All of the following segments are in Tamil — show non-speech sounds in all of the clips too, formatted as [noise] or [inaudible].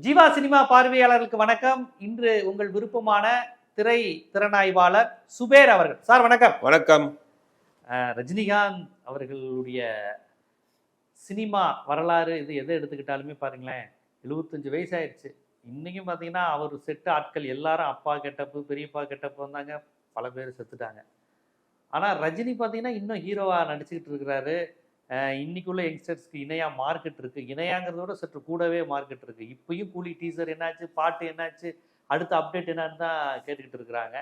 ஜீவா சினிமா பார்வையாளர்களுக்கு வணக்கம். இன்று உங்கள் விருப்பமான திரை திறனாய்வாளர் சுபேர் அவர்கள். சார் வணக்கம். வணக்கம். ரஜினிகாந்த் அவர்களுடைய சினிமா வரலாறு இது எதை எடுத்துக்கிட்டாலுமே பாருங்களேன் எழுபத்தஞ்சு வயசாயிருச்சு. இன்னைக்கும் பார்த்தீங்கன்னா அவர் செட்டு ஆட்கள் எல்லாரும் அப்பா கெட்டப்பு பெரியப்பா கெட்டப்பு வந்தாங்க பல பேர் செத்துட்டாங்க. ஆனால் ரஜினி பார்த்தீங்கன்னா இன்னும் ஹீரோவாக நடிச்சுக்கிட்டு இருக்கிறாரு. அஹ், இன்னைக்குள்ள யங்ஸ்டர்ஸ்க்கு இணையா மார்க்கெட் இருக்கு. இணையாங்கிறத விட சற்று கூடவே மார்க்கெட் இருக்கு. இப்பயும் கூலி டீசர் என்னாச்சு பாட்டு என்னாச்சு அடுத்த அப்டேட் என்னன்னு தான் கேட்டுக்கிட்டு இருக்கிறாங்க.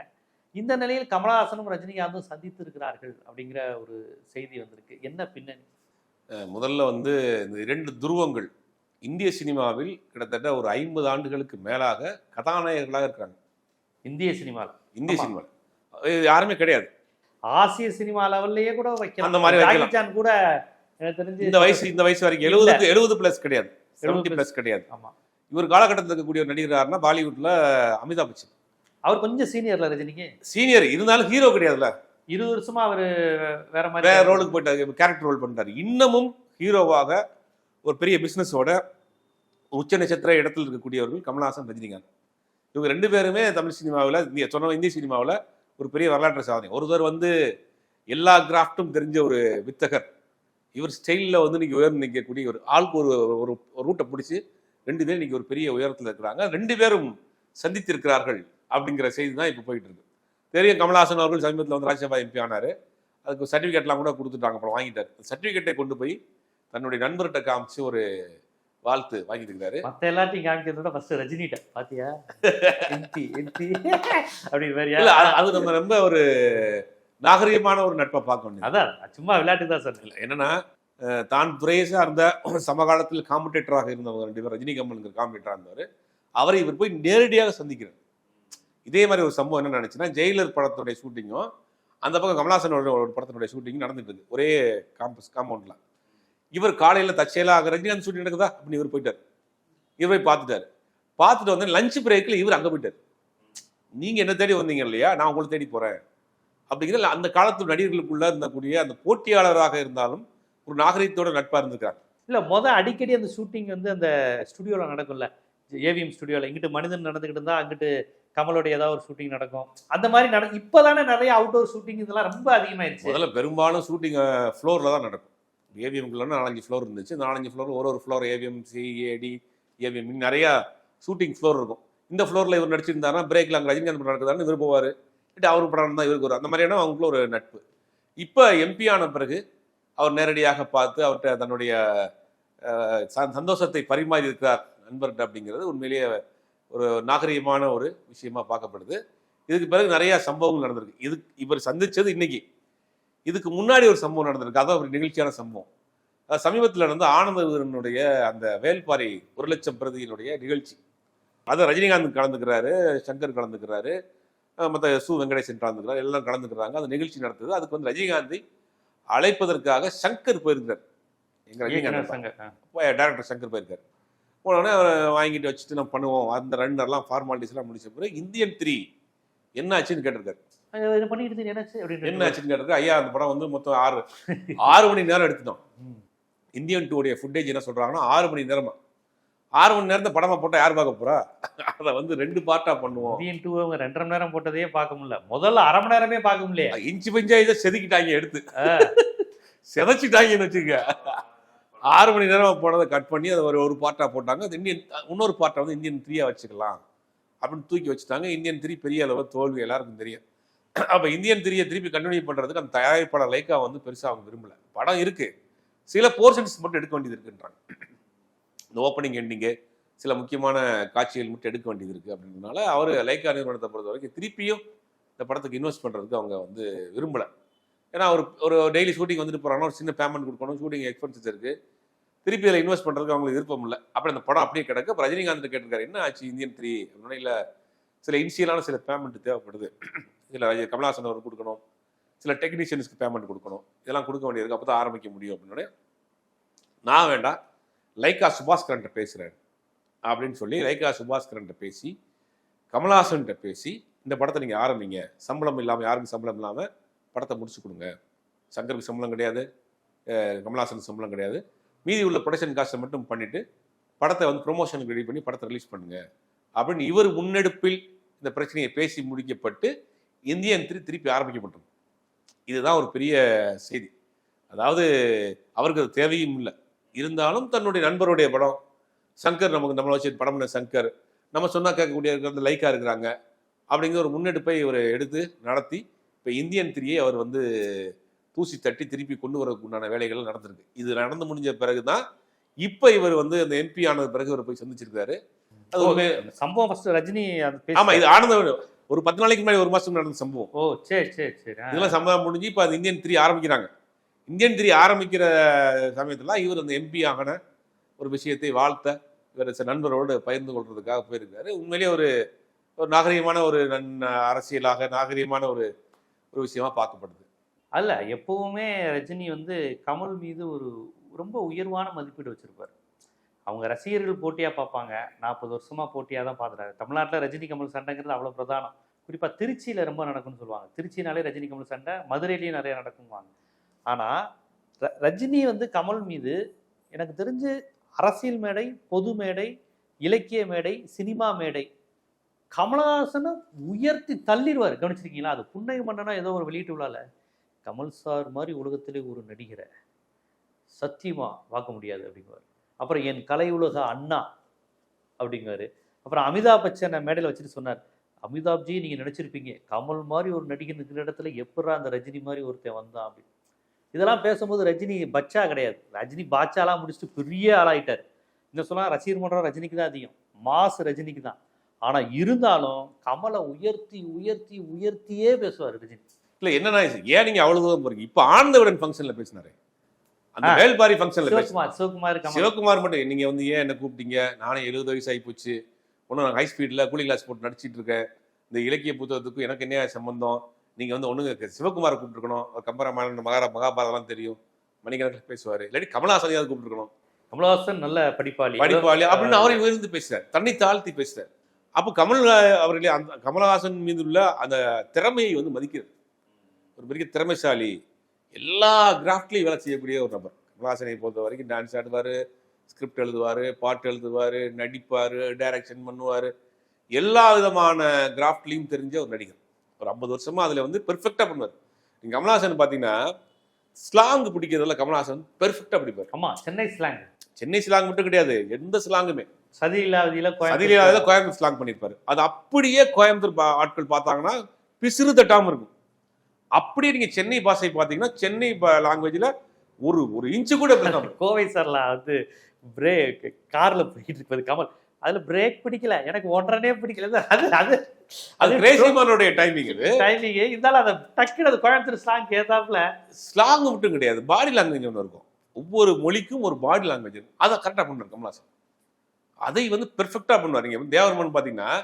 இந்த நிலையில் கமலஹாசனும் ரஜினிகாந்தும் சந்தித்து இருக்கிறார்கள் அப்படிங்கிற ஒரு செய்தி வந்திருக்கு. என்ன பின்னணி? முதல்ல வந்து இந்த இரண்டு துருவங்கள் இந்திய சினிமாவில் கிட்டத்தட்ட ஒரு ஐம்பது ஆண்டுகளுக்கு மேலாக கதாநாயகர்களாக இருக்காங்க இந்திய சினிமாவில். இந்திய. சினிமாவில். இது யாருமே கிடையாது. ஆசிய சினிமா லெவல்லயே கூட வைக்கலாம். அந்த மாதிரி கூட எனக்கு தெரிஞ்சு இந்த வயசு இந்த வயசு வரைக்கும் எழுபதுக்கு எழுபது பிளஸ் கிடையாது. 70 செவன்டி பிளஸ் கிடையாது. ஆமா. இவர் காலகட்டத்தில் இருக்கக்கூடிய ஒரு நடிகர் யாருன்னா பாலிவுட்ல அமிதாப் பச்சன். அவர் கொஞ்சம் சீனியர்ல ரஜினிக்கு சீனியர் இருந்தாலும் ஹீரோ கிடையாதுல்ல. இருபது வருஷமா அவரு வேற மாதிரி வேற ரோலுக்கு போயிட்டாரு கேரக்டர் ரோல் பண்ணிட்டாரு. இன்னமும் ஹீரோவாக ஒரு பெரிய பிசினஸோட உச்ச நட்சத்திர இடத்துல இருக்கக்கூடியவர்கள் கமல்ஹாசன் ரஜினிகாந்த். இவங்க ரெண்டு பேருமே தமிழ் சினிமாவில் இந்திய சொன்ன இந்திய சினிமாவில் ஒரு பெரிய வரலாற்று சாதனை. ஒருத்தர் வந்து எல்லா கிராஃப்ட்டும் தெரிஞ்ச ஒரு வித்தகர். இவர் ஸ்டைலில் வந்து இன்னைக்கு உயர்ந்து நிற்கக்கூடிய ஒரு ஆளுக்கு ஒரு ஒரு ரூட்டை பிடிச்சி ரெண்டு பேரும் இன்னைக்கு ஒரு பெரிய உயரத்தில் இருக்கிறாங்க. ரெண்டு பேரும் சந்தித்திருக்கிறார்கள் அப்படிங்கிற செய்தி தான் இப்போ போயிட்டு இருக்கு. தெரியும் கமல்ஹாசன் அவர்கள் சமீபத்தில் வந்து ராஜ்யசபா எம்பி ஆனார். அதுக்கு சர்டிஃபிகேட்லாம் கூட கொடுத்துட்டாங்க அப்புறம் வாங்கிட்டார். சர்டிஃபிகேட்டை கொண்டு போய் தன்னுடைய நண்பர்கிட்ட காமிச்சு ஒரு வாழ்த்து வாங்கிட்டு இருக்கிறாரு மத்த எல்லாத்தையும் காமிக்கிறத ஃபர்ஸ்ட் ரஜினிட்ட பாத்தியா? எம்பி எம்பி வேற அது- அது நம்ம ரொம்ப ஒரு நாகரிகமான ஒரு நட்பை பார்க்க வேண்டியது. அதான் சும்மா விளையாட்டு தான் இல்ல, என்னன்னா தான் துறையசா இருந்த சமகாலத்தில் காம்படேட்டராக இருந்தவங்க ரெண்டு பேர் ரஜினி கமல்ங்கிற காம்படேட்டராக இருந்தவர். அவரை இவர் போய் நேரடியாக சந்திக்கிறார். இதே மாதிரி ஒரு சம்பவம் என்ன நினைச்சுன்னா ஜெயிலர் படத்துடைய ஷூட்டிங்கும் அந்த பக்கம் கமலாசனோட ஒரு படத்தினுடைய ஷூட்டிங் நடந்துட்டு இருக்கு ஒரே காம்பஸ் காம்பவுண்ட்ல இவர் காலையில தற்செயலாக ரஜினிகாந்த் ஷூட்டிங் நடக்குதா? அப்படின்னு இவர் போயிட்டார். இவர் போய் பார்த்துட்டாரு. பார்த்துட்டு வந்து லஞ்ச் பிரேக்ல இவர் அங்க போயிட்டார். நீங்க என்ன தேடி வந்தீங்க இல்லையா? நான் உங்களை தேடி போறேன். அப்படிங்கிற அந்த காலத்து நடிகர்களுக்குள்ள இருந்தக்கூடிய அந்த போட்டியாளராக இருந்தாலும் ஒரு நாகரிகத்தோட நட்பா இருந்திருக்காங்க இல்ல முத அடிக்கடி அந்த ஷூட்டிங் வந்து அந்த ஸ்டுடியோல நடக்கும்ல. ஏவிஎம் ஸ்டுடியோல இங்கிட்டு மனிதன் நடந்துகிட்டு இருந்தா அங்கிட்டு கமலோடைய ஏதாவது ஒரு ஷூட்டிங் நடக்கும். அந்த மாதிரி நட இப்பதானே நிறைய அவுட்டோர் ஷூட்டிங் இதெல்லாம் ரொம்ப அதிகமாயிருச்சு. முதல்ல பெரும்பாலும் ஷூட்டிங் ஃப்ளோரில் தான் நடக்கும். ஏவிஎம்குள்ள நாலஞ்சு ஃப்ளோர் இருந்துச்சு. நாலஞ்சு ஃப்ளோர் ஒரு ஒரு ஃப்ளோர் ஏவிஎம் சிஏடி ஏவிஎம் நிறையா ஷூட்டிங் ஃப்ளோர் இருக்கும். இந்த ஃப்ளோரில் இவர் நடிச்சிருந்தாருன்னா பிரேக்கில் அங்கே ரஜினிகாந்த் நடக்குதான்னு இவர் போவார். இட்டு அவர் படம் தான் இவருக்கு வரும் அந்த மாதிரியான அவங்களுக்குள்ள ஒரு நட்பு. இப்போ எம்பி ஆன பிறகு அவர் நேரடியாக பார்த்து அவர்கிட்ட தன்னுடைய சந்தோஷத்தை பரிமாறி இருக்கிறார் நண்பர்கிட்ட அப்படிங்கிறது உண்மையிலேயே ஒரு நாகரிகமான ஒரு விஷயமா பார்க்கப்படுது. இதுக்கு பிறகு நிறைய சம்பவங்கள் நடந்திருக்கு. இது இவர் சந்திச்சது இன்னைக்கு. இதுக்கு முன்னாடி ஒரு சம்பவம் நடந்திருக்கு. அதான் ஒரு நிகழ்ச்சியான சம்பவம். சமீபத்தில் நடந்த ஆனந்த வீரனுடைய அந்த வேல்பாரி ஒரு லட்சம் பிரதியினுடைய நிகழ்ச்சி. அதை ரஜினிகாந்த் கலந்துக்கிறாரு சங்கர் கலந்துக்கிறாரு. மற்ற சு வெங்கடேசன் கலந்துக்கிறார் எல்லாம் கலந்துக்கிறாங்க. அந்த நிகழ்ச்சி நடத்துது அதுக்கு வந்து ரஜினிகாந்தை அழைப்பதற்காக சங்கர் போயிருக்கிறார். எங்க ரஜினிகாந்த். டேரக்டர் சங்கர் போயிருக்காரு. போனோடனே வாங்கிட்டு வச்சுட்டு நம்ம பண்ணுவோம். அந்த ரன்னர்லாம் ஃபார்மாலிட்டிஸ் எல்லாம் முடிச்ச பிறகு இந்தியன் த்ரீ என்ன ஆச்சுன்னு கேட்டிருக்காரு. அது என்ன பண்ணிட்டு இருந்தீங்க? என்னாச்சு? அப்படின்னு என்ன ஆச்சுன்னு கேட்டிருக்காரு. ஐயா அந்த படம் வந்து மொத்தம் ஆறு ஆறு மணி நேரம் எடுத்துட்டோம். இந்தியன் டூடைய ஃபுட்டேஜ் என்ன சொல்றாங்கன்னா ஆறு மணி நேரமா. ஆறு மணி நேரத்தை படமா போட்டா யார் பார்க்க போறா? அதை வந்து ரெண்டு பார்ட்டா பண்ணுவோம். இந்தியன் டூ அவங்க ரெண்டரை மணி நேரம் போட்டதையே பார்க்க முடியல. முதல்ல அரை மணி நேரமே பார்க்க முடியல இன்ச்சு பஞ்சா இதை செதுக்கிட்டாங்க எடுத்து. செதைச்சிட்டாங்கன்னு வச்சுக்க ஆறு மணி நேரம் போனதை கட் பண்ணி அதை ஒரு ஒரு பார்ட்டா போட்டாங்க. அது இந்தியன் இன்னொரு பார்ட்டை வந்து இந்தியன் த்ரீயா வச்சுக்கலாம் அப்படின்னு தூக்கி வச்சுட்டாங்க. இந்தியன் த்ரீ பெரிய அளவு தோல்வி எல்லாருக்கும் தெரியும். அப்ப இந்தியன் த்ரீயை திருப்பி கண்டினியூ பண்றதுக்கு அந்த தயாரிப்பாளர் லைக்கா வந்து பெருசா அவங்க விரும்பல. படம் இருக்கு. சில போர்ஷன்ஸ் மட்டும் எடுக்க வேண்டியது இருக்குன்றாங்க. இந்த ஓப்பனிங் எண்டிங்கு சில முக்கியமான காட்சிகள் மட்டும் எடுக்க வேண்டியது இருக்குது அப்படின்றதுனால அவர் லைக்கா நிறுவனத்தை பொறுத்த வரைக்கும் திருப்பியும் இந்த படத்துக்கு இன்வெஸ்ட் பண்ணுறதுக்கு அவங்க வந்து விரும்பலை. ஏன்னா ஒரு ஒரு டெய்லி ஷூட்டிங் வந்துட்டு போகிறாங்கன்னா ஒரு சின்ன பேமெண்ட் கொடுக்கணும் ஷூட்டிங் எக்ஸ்பென்சஸ் இருக்குது திருப்பி அதில் இன்வெஸ்ட் பண்ணுறதுக்கு அவங்களுக்கு விருப்பம் இல்லை. அப்புறம் இந்த படம் அப்படியே கிடக்கு. ரஜினிகாந்த் கேட்டிருக்காரு என்ன ஆச்சு இந்தியன் த்ரீ அப்படின்னா இல்லை சில இனிஷியலான சில பேமெண்ட் தேவைப்படுது. சில ரஜி- அவர் கொடுக்கணும். சில டெக்னீஷியன்ஸ்க்கு பேமெண்ட் கொடுக்கணும். இதெல்லாம் கொடுக்க வேண்டியது அப்போ தான் ஆரம்பிக்க முடியும். அப்படின்னு நான் வேண்டாம். லைக்கா சுபாஸ்கரன்ட்ட பேசுகிறாரு அப்படின்னு சொல்லி லைக்கா சுபாஸ்கரன்ட்ட பேசி கமலஹாசன்கிட்ட பேசி இந்த படத்தை நீங்கள் ஆரம்பிங்க. சம்பளம் இல்லாமல் யாருக்கும் சம்பளம் இல்லாமல் படத்தை முடிச்சு கொடுங்க. சங்கருக்கு சம்பளம் கிடையாது. கமல்ஹாசன் சம்பளம் கிடையாது. மீதி உள்ள ப்ரொடக்ஷன் காஸ்ட்டை மட்டும் பண்ணிவிட்டு படத்தை வந்து ப்ரொமோஷனுக்கு ரெடி பண்ணி படத்தை ரிலீஸ் பண்ணுங்கள் அப்படின்னு இவர் முன்னெடுப்பில் இந்த பிரச்சனையை பேசி முடிக்கப்பட்டு இந்தியன் திரு திருப்பி ஆரம்பிக்கப்பட்டது. இதுதான் ஒரு பெரிய செய்தி. அதாவது அவருக்கு அது தேவையும் இல்லை. இருந்தாலும் தன்னுடைய நண்பருடைய படம் சங்கர் நமக்கு நம்மளை வச்சு படம் பண்ண சங்கர் நம்ம சொன்னா கேட்கக்கூடிய இருக்கிறது லைக்கா இருக்கிறாங்க அப்படிங்கிற ஒரு முன்னெடுப்பை இவர் எடுத்து நடத்தி இப்போ இந்தியன் த்ரீயை அவர் வந்து தூசி தட்டி திருப்பி கொண்டு வரதுக்கு உண்டான வேலைகள் நடந்திருக்கு. இது நடந்து முடிஞ்ச பிறகு தான் இப்போ இவர் வந்து அந்த எம்பி ஆனது பிறகு இவர் போய் சந்திச்சிருக்காரு. அது அந்த சம்பவம் ஃபர்ஸ்ட் ரஜினி அந்த ஆமா பேசி இது ஆனந்த ஒரு பத்து நாளைக்கு முன்னாடி ஒரு மாசம் நடந்த சம்பவம். ஓ சரி சரி சரி. இதெல்லாம் சம்பவம் முடிஞ்சு இப்போ அது இந்தியன் த்ரீ ஆரம்பிக்கிறாங்க. இந்தியன் திரி ஆரம்பிக்கிற சமயத்தில் இவர் அந்த எம்பி ஆகின ஒரு விஷயத்தை வாழ்த்த இவர் சில நண்பரோடு பகிர்ந்து கொள்றதுக்காக போயிருக்காரு. உண்மையிலேயே ஒரு ஒரு நாகரீகமான ஒரு நன் அரசியலாக நாகரீகமான ஒரு ஒரு விஷயமா பார்க்கப்படுது. அல்ல எப்பவுமே ரஜினி வந்து கமல் மீது ஒரு ரொம்ப உயர்வான மதிப்பீடு வச்சிருப்பார். அவங்க ரசிகர்கள் போட்டியாக பார்ப்பாங்க. நாற்பது வருஷமா போட்டியாக தான் பார்த்துட்டாங்க தமிழ்நாட்டில் ரஜினி கமல் சண்டைங்கிறது அவ்வளோ பிரதானம். குறிப்பாக திருச்சியில் ரொம்ப நடக்கும்னு சொல்லுவாங்க. திருச்சினாலே ரஜினி கமல் சண்டை மதுரையிலையும் நிறைய நடக்கும்வாங்க ஆனா ர- ரஜினி வந்து கமல் மீது எனக்கு தெரிஞ்சு அரசியல் மேடை பொது மேடை இலக்கிய மேடை சினிமா மேடை. கமலஹாசனை உயர்த்தி தள்ளிடுவார். கவனிச்சிருக்கீங்களா? அது புன்னை மன்னனா ஏதோ ஒரு வெளியீட்டு விழால. கமல் சார் மாதிரி உலகத்திலே ஒரு நடிகரை சத்தியமா பார்க்க முடியாது அப்படிங்குவார். அப்புறம் என் கலை உலக அண்ணா அப்படிங்குவாரு. அப்புறம் அமிதாப் பச்சனை மேடையில் வச்சுட்டு சொன்னார். அமிதாப்ஜி நீங்கள் நினச்சிருப்பீங்க கமல் மாதிரி ஒரு நடிகன் இருக்கிற இடத்துல எப்படா அந்த ரஜினி மாதிரி ஒருத்தன் வந்தான்? அப்படின்னு. இதெல்லாம் பேசும்போது ரஜினி பச்சா கிடையாது. ரஜினி பாச்சாலாம் முடிச்சுட்டு பெரிய ஆளாயிட்டார். இன்னும் சொன்னா ரசிகர் மன்றம் ரஜினிக்கு தான் அதிகம். மாஸ் ரஜினிக்கு தான். ஆனா இருந்தாலும் கமலை உயர்த்தி உயர்த்தி உயர்த்தியே பேசுவார் ரஜினி. இல்ல என்னன்னா ஏன் நீங்க அவ்வளவு தூரம் போறீங்க? இப்ப ஆனந்தவிடன் ஃபங்க்ஷன்ல பேசினாரு. அந்த. வேல்பாரி ஃபங்க்ஷன்ல சிவகுமார் சிவகுமார் மட்டும் நீங்க வந்து ஏன் என்ன கூப்பிட்டீங்க? நானே எழுபது வயசு ஆகி போச்சு. ஒன்றும் நான் ஹை ஸ்பீடில் கூலி கிளாஸ் போட்டு நடிச்சிட்டு இருக்கேன். இந்த இலக்கிய புத்தகத்துக்கும் எனக்கு என்ன சம்பந்தம்? நீங்க வந்து ஒண்ணுங்க சிவகுமாரை கூப்பிட்டுருக்கணும். கம்பராமாயணம் மகாரா மகாபாரதம்லாம் தெரியும். மணிக்கணக்கில் பேசுவாரு. இல்லாட்டி கமலஹாசனையாவது கூப்பிட்டுருக்கணும். கமலஹாசன் நல்ல படிப்பாளி. படிப்பாளி. அப்படின்னு அவரை உயர்ந்து பேசுறார். தன்னை தாழ்த்தி பேசுறார். அப்போ கமல் அவர்களே அந்த கமலஹாசன் மீது உள்ள அந்த திறமையை வந்து மதிக்கிறது. ஒரு பெரிய திறமைசாலி. எல்லா கிராஃப்ட்லையும் வேலை செய்யக்கூடிய ஒரு நபர். கமலஹாசனை பொறுத்த வரைக்கும் டான்ஸ் ஆடுவார் ஸ்கிரிப்ட் எழுதுவார் பாட்டு எழுதுவார் நடிப்பார் டைரக்ஷன் பண்ணுவார். எல்லா விதமான கிராஃப்ட்லையும் தெரிஞ்ச ஒரு நடிகர். ஒரு ஐம்பது வருஷமா அதில் வந்து பெர்ஃபெக்டாக பண்ணுவார். நீங்கள் கமலஹாசன் பார்த்தீங்கன்னா ஸ்லாங் பிடிக்கிறதுல கமலஹாசன் பெர்ஃபெக்டாக பிடிப்பார். ஆமா சென்னை ஸ்லாங் சென்னை ஸ்லாங் மட்டும் கிடையாது எந்த ஸ்லாங்குமே சதி இல்லாததில அதில் கோயம்புத்தூர் ஸ்லாங் பண்ணியிருப்பாரு. அது அப்படியே கோயம்புத்தூர் ஆட்கள் பார்த்தாங்கன்னா பிசிறு தட்டாம இருக்கும். அப்படியே நீங்க சென்னை பாஷை பார்த்தீங்கன்னா சென்னை லாங்குவேஜ்ல ஒரு ஒரு இன்ச்சு கூட. [laughs] கோவை சார்ல வந்து பிரேக் கார்ல போயிட்டு இருப்பது கமல். அதுல பிரேக் பிடிக்கல. எனக்கு ஒன்றனே பிடிக்கல. அது அது அது கிரேசிமானுடைய டைமிங் இது டைமிங் இருந்தாலும் அதை டக்குனு அது கோயம்புத்தூர் ஸ்லாங் ஏத்தாப்புல ஸ்லாங் மட்டும் கிடையாது. பாடி லாங்குவேஜ் ஒன்று இருக்கும். ஒவ்வொரு மொழிக்கும் ஒரு பாடி லாங்குவேஜ் இருக்கும் அதை கரெக்டாக பண்ணுவார் கமலாசன் அதை வந்து பெர்ஃபெக்டாக பண்ணுவார் நீங்க தேவர்மன் பார்த்தீங்கன்னா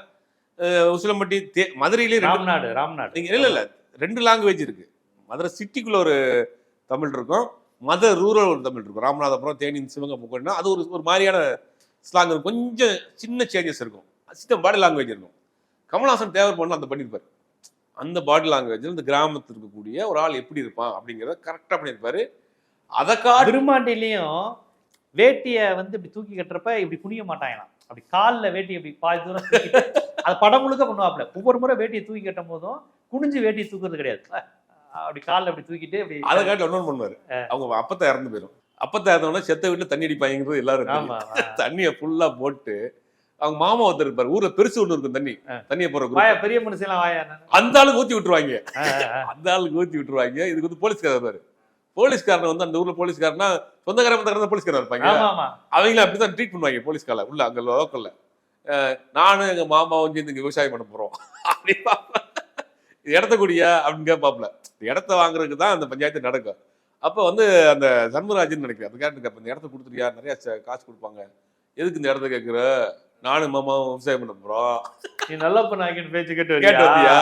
உசிலம்பட்டி தே- மதுரையிலே ராம்நாடு ராம்நாடு. நீங்க இல்ல இல்ல. ரெண்டு லாங்குவேஜ் இருக்கு. மதுரை சிட்டிக்குள்ள ஒரு தமிழ் இருக்கும். மதுரை ரூரல் ஒரு தமிழ் இருக்கும். ராமநாதபுரம் தேனி சிவகங்கை அது ஒரு ஒரு மாதிரியான ஸ்லாங் இருக்கும். கொஞ்சம் சின்ன சேஞ்சஸ் இருக்கும். சிஸ்டம் பாடி லாங்குவேஜ் இருக்கும். கமல்ஹாசன் தேவர் பண்ண அந்த பண்ணியிருப்பாரு அந்த பாடி லாங்குவேஜ் இந்த கிராமத்தில் இருக்கக்கூடிய ஒரு ஆள் எப்படி இருப்பான் அப்படிங்கிறத கரெக்டாக பண்ணியிருப்பாரு அதை காட்டு விருமாண்டிலையும் வேட்டிய வந்து இப்படி தூக்கி கட்டுறப்ப இப்படி குனிய மாட்டாங்களாம். அப்படி கால்ல வேட்டி இப்படி பாதி தூரம் அது படம் முழுக்க பண்ணுவாப்ல ஒவ்வொரு முறை வேட்டியை தூக்கி கட்டும் போதும் குனிஞ்சு வேட்டியை தூக்குறது கிடையாது. அப்படி கால்ல அப்படி தூக்கிட்டு அப்படி அதை காட்டில் ஒன்று பண்ணுவாரு. அவங்க அப்பத்தை இறந்து போயிடும். அப்பத்தை இறந்தவொடனே செத்த வீட்டில் தண்ணி அடிப்பாங்கிறது எல்லாரும் [laughs] தண்ணியை ஃபுல்லா போட்டு அவங்க மாமா ஒருத்தர் இருப்பாரு. ஊர்ல பெருசு ஒண்ணு இருக்கும் தண்ணி. தண்ணியை போற. பெரிய மனுஷன்லாம் வாயா அந்த ஆளுக்கு ஊத்தி விட்டுருவாங்க. அந்த ஆளுக்கு ஊத்தி விட்டுருவாங்க. இதுக்கு வந்து போலீஸ்காரர் இருப்பாரு. போலீஸ்காரன் வந்து அந்த ஊர்ல போலீஸ்காரனா சொந்தக்கார பந்தக்காரன் போலீஸ்காரன் இருப்பாங்க. ஆமா ஆமா. அவங்கள அப்படிதான் ட்ரீட் பண்ணுவாங்க போலீஸ்கார உள்ள அங்க லோக்கல்ல நானும் எங்க மாமாவும் சேர்ந்து இங்க விவசாயம் பண்ண போறோம். [laughs] அப்படி இடத்த குடியா? அப்படின்னு கேட்பாப்ல இடத்த வாங்குறதுக்கு தான் அந்த பஞ்சாயத்து நடக்கும். அப்ப வந்து அந்த சண்முகராஜன் நினைக்கிறேன். அந்த கேட்டு இந்த இடத்த கொடுத்துருக்கியா நிறைய காசு கொடுப்பாங்க? எதுக்கு இந்த இடத்த கேட்குற? நானும் மாமாவும் விவசாயம் பண்ண போறோம். நீ நல்ல பண்ணாங்கன்னு பேச்சு கேட்டு கேட்டு வரியா? வந்தியா?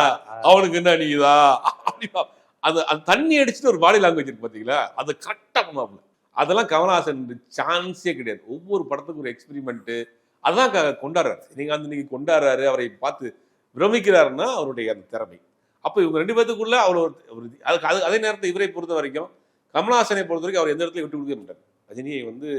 அவனுக்கு என்ன நீதா அது அது தண்ணி அடிச்சுட்டு ஒரு பாடி லாங்குவேஜ் இருக்கு பாத்தீங்களா? அது கரெக்டா பண்ணுவாப்ல அதெல்லாம் கமலஹாசன் சான்ஸே கிடையாது. ஒவ்வொரு படத்துக்கும் ஒரு எக்ஸ்பெரிமெண்ட் அதான் கொண்டாடுறாரு. நீங்க அந்த நீங்க கொண்டாடுறாரு. அவரை பார்த்து பிரமிக்கிறாருன்னா அவருடைய அந்த திறமை. அப்போ இவங்க ரெண்டு பேத்துக்குள்ள அவர் ஒரு அது அதே நேரத்தில் இவரை பொறுத்த வரைக்கும் கமலஹாசனை பொறுத்த வரைக்கும் அவர் எந்த இடத்துல விட்டு கொடுக்க மாட்டார். ரஜினியை வந்து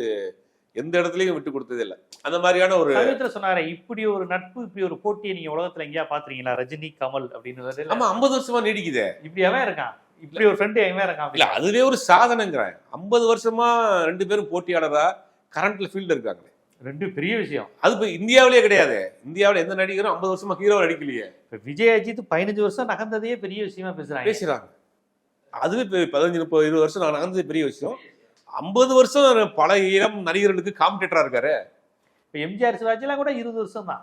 எந்த இடத்துலயும் விட்டு கொடுத்ததே இல்லை. அந்த மாதிரியான ஒரு சமீபத்துல சொன்னாரே இப்படி ஒரு நட்பு இப்படி ஒரு போட்டியை நீங்க உலகத்துல எங்கேயா பாத்துறீங்களா ரஜினி கமல் அப்படின்னு. ஆமா ஐம்பது வருஷமா நீடிக்குதே. இப்படி அவன் இருக்கான். இப்படி ஒரு ஃப்ரெண்டு எவன் இருக்கான். இல்ல? அதுவே ஒரு சாதனைங்கிறேன். ஐம்பது வருஷமா ரெண்டு பேரும் போட்டியாளரா கரண்ட்ல ஃபீல்டு இருக்காங்க ரெண்டு பெரிய விஷயம். அது இப்ப இந்தியாவிலேயே கிடையாது. இந்தியாவுல எந்த நடிகரும் ஐம்பது வருஷமா ஹீரோ நடிக்கலையே இப்ப விஜய் அஜித் பதினஞ்சு வருஷம் நகர்ந்ததையே பெரிய விஷயமா பேசுறாங்க. பேசுறாங்க. அதுவே பதினஞ்சு முப்பது இருபது வருஷம் நான் நடந்தது பெரிய விஷயம். ஐம்பது வருஷம் பல இளம் நடிகர்களுக்கு காம்படேட்டரா இருக்காரு. இப்ப எம்ஜிஆர் சிவாஜிலாம் கூட இருபது வருஷம் தான்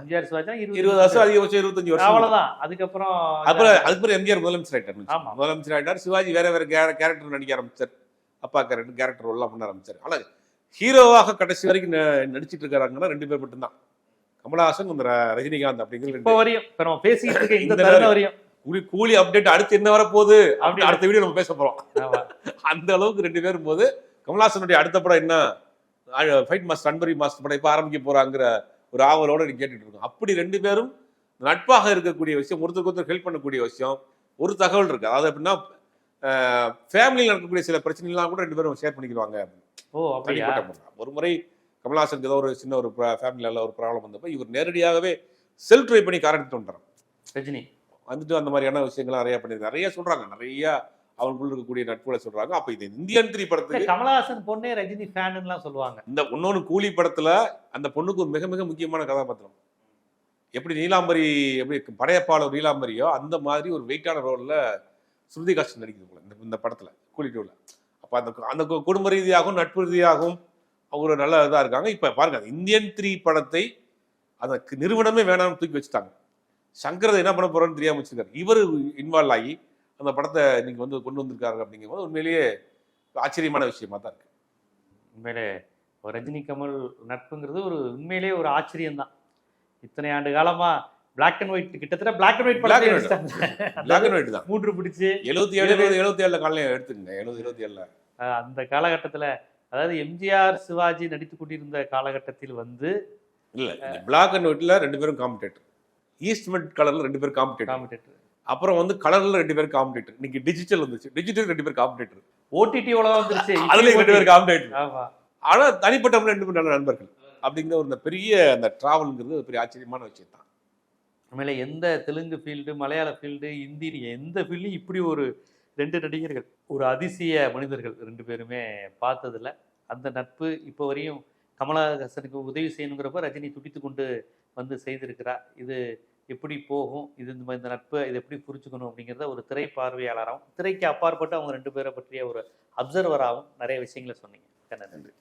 எம்ஜிஆர் சிவாஜிலாம் இருபது வருஷம் அதிகபட்சம் இருபத்தஞ்சு வருஷம். அவ்வளவுதான். அதுக்கப்புறம் அப்புறம் அதுக்கு பிறகு எம்ஜிஆர் முதலமைச்சர் ஆயிட்டார் ஆமா. முதலமைச்சர் ஆயிட்டார் சிவாஜி வேற வேற கேரக்டர் நடிக்க ஆரம்பிச்சார். அப்பா கேரக்டர் கேரக்டர் எல்லாம் பண்ண ஆரம்பிச்சார். ஆனா ஹீரோவாக கடைசி வரைக்கும் நடிச்சிட்டு இருக்காங்கன்னா ரெண்டு பேர் மட்டும்தான். கமலஹாசன் இந்த ரஜினிகாந்த் அப்படிங்கிற இப்ப வரையும். இப்ப நம்ம பேசிக்கிட்டு இருக்க இந்த வரையும். கூலி கூலி அப்டேட் அடுத்து என்ன வரப்போகுது அப்படி அப்படி- அடுத்த வீடியோ நம்ம பேச போறோம். அந்த அளவுக்கு ரெண்டு பேரும் போது கமலஹாசனுடைய அடுத்த படம் என்ன? ஃபைட் மாஸ்டர் அன்பரி மாஸ்டர் படம் இப்ப ஆரம்பிக்க போறாங்கிற ஒரு ஆவலோட நீங்க கேட்டுட்டு இருக்கோம். அப்படி ரெண்டு பேரும் நட்பாக இருக்கக்கூடிய விஷயம் ஒருத்தருக்கு ஒருத்தர் ஹெல்ப் பண்ணக்கூடிய விஷயம் ஒரு தகவல் இருக்கு. அதாவது எப்படின்னா ஃபேமிலியில் நடக்கக்கூடிய சில பிரச்சனைலாம் கூட ரெண்டு பேரும் ஷேர் பண்ணிக்குவாங்க ஓ முறையில். ஒரு முறை கமலஹாசனுக்கு ஏதோ ஒரு சின்ன ஒரு ஃபேமிலியில் ஒரு ப்ராப்ளம் வந்தப்போ இவர் நேரடியாகவே செல்ஃப் ட்ரை பண்ணி கார் எடுத்து வந்துட்டார் ரஜினி. வந்துட்டு அந்த மாதிரியான விஷயங்கள் நிறைய பண்ணிருக்காங்க நிறைய சொல்றாங்க. நிறைய அவங்களுக்குள்ள இருக்கக்கூடிய நட்புகளை சொல்றாங்க. அப்ப இது இந்தியன் த்ரீ படத்துக்கு கமலஹாசன் பொண்ணே ரஜினி ஃபேன் எல்லாம் சொல்லுவாங்க. இந்த இன்னொன்னு கூலி படத்துல அந்த பொண்ணுக்கு ஒரு மிக மிக முக்கியமான கதாபாத்திரம். எப்படி நீலாம்பரி எப்படி படையப்பாளர் நீலாம்பரியோ அந்த மாதிரி ஒரு வெயிட்டான ரோல்ல ஸ்ருதி காஷ்டன் நடிக்குது போல இந்த இந்த படத்துல கூலி டூல அப்ப அந்த அந்த குடும்ப ரீதியாகவும் நட்பு ரீதியாகவும் அவங்க நல்ல இதா இருக்காங்க. இப்ப பாருங்க அந்த இந்தியன் த்ரீ படத்தை அதற்கு நிறுவனமே வேணாம்னு தூக்கி வச்சுட்டாங்க. சங்கரதை என்ன பண்ண போறோம்னு தெரியாம வச்சிருக்காரு. இவர் இன்வால்வ் ஆகி அந்த படத்தை நீங்க வந்து கொண்டு வந்திருக்காரு அப்படிங்கும்போது உண்மையிலேயே ஆச்சரியமான விஷயமா தான் இருக்கு. உண்மையிலே ரஜினி கமல் நட்புங்கிறது ஒரு உண்மையிலேயே ஒரு ஆச்சரியம் தான். இத்தனை ஆண்டு காலமா பிளாக் அண்ட் ஒயிட் கிட்டத்தட்ட black and white Black and படம் white. பிளாக் அண்ட் ஒயிட் தான். மூன்று பிடிச்சு எழுபத்தி ஏழு எழுபது எழுபத்தி ஏழுல காலையில எடுத்துக்கங்க எழுபது எழுபத்தி ஏழுல. அந்த காலகட்டத்துல அதாவது எம்ஜிஆர் சிவாஜி நடித்து கொண்டிருந்த காலகட்டத்தில் வந்து இல்ல பிளாக் அண்ட் ஒயிட்ல ரெண்டு பேரும் காம்படேட்டர் ஈஸ்ட்மெண்ட் கலர்ல ரெண்டு பேரும் காம்படேட்டர் காம்படேட்டர் அப்புறம் வந்து கலர்ல ரெண்டு பேரும் காம்படேட்டர் இன்னைக்கு டிஜிட்டல் வந்துச்சு. டிஜிட்டல் ரெண்டு பேரும் காம்படேட்டர் ஓடிடி உலகம் வந்துருச்சு. அதுல ரெண்டு பேரும் காம்படேட்டர் ஆமா. ஆனா தனிப்பட்ட ரெண்டு பேரும் நல்ல நண்பர்கள்? அப்படிங்கிற ஒரு பெரிய அந்த டிராவல்ங்கிறது பெரிய ஆச்சரியமான விஷயம் தான் உண்மையில எந்த தெலுங்கு ஃபீல்டு மலையாள ஃபீல்டு இந்தி எந்த ஃபீல்டும் இப்படி ஒரு ரெண்டு நடிகர்கள் ஒரு அதிசய மனிதர்கள் ரெண்டு பேருமே பார்த்ததில்ல. அந்த நட்பு இப்போ வரையும் கமலஹாசனுக்கு உதவி செய்யணுங்கிறப்ப ரஜினி துடித்து கொண்டு வந்து செய்திருக்கிறார் இது எப்படி போகும்? இது இந்த மாதிரி இந்த நட்பு இது எப்படி புரிச்சுக்கணும் அப்படிங்கிறத ஒரு திரை பார்வையாளராகவும் திரைக்கு அப்பாற்பட்டு அவங்க ரெண்டு பேரை பற்றிய ஒரு அப்சர்வராகவும் நிறைய விஷயங்களை சொன்னீங்க. நன்றி.